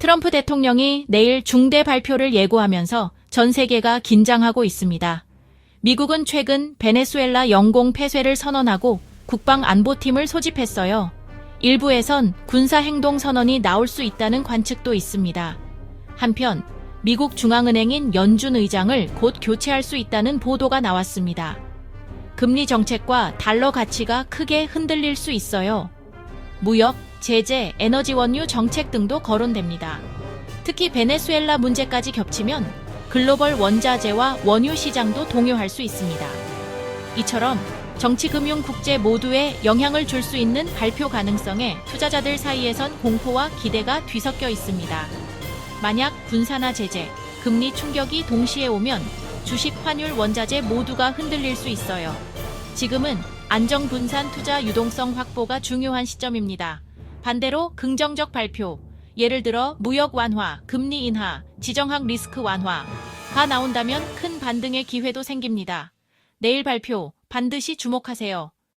트럼프 대통령이 내일 중대 발표를 예고하면서 전 세계가 긴장하고 있습니다. 미국은 최근 베네수엘라 영공 폐쇄를 선언하고 국방 안보팀을 소집했어요. 일부에선 군사 행동 선언이 나올 수 있다는 관측도 있습니다. 한편 미국 중앙은행인 연준 의장을 곧 교체할 수 있다는 보도가 나왔습니다. 금리 정책과 달러 가치가 크게 흔들릴 수 있어요. 무역, 제재, 에너지 원유 정책 등도 거론됩니다. 특히 베네수엘라 문제까지 겹치면 글로벌 원자재와 원유 시장도 동요할 수 있습니다. 이처럼 정치, 금융, 국제 모두에 영향을 줄 수 있는 발표 가능성에 투자자들 사이에선 공포와 기대가 뒤섞여 있습니다. 만약 군사나 제재, 금리 충격이 동시에 오면 주식, 환율, 원자재 모두가 흔들릴 수 있어요. 지금은 안정 분산 투자 유동성 확보가 중요한 시점입니다. 반대로 긍정적 발표, 예를 들어 무역 완화, 금리 인하, 지정학 리스크 완화가 나온다면 큰 반등의 기회도 생깁니다. 내일 발표 반드시 주목하세요.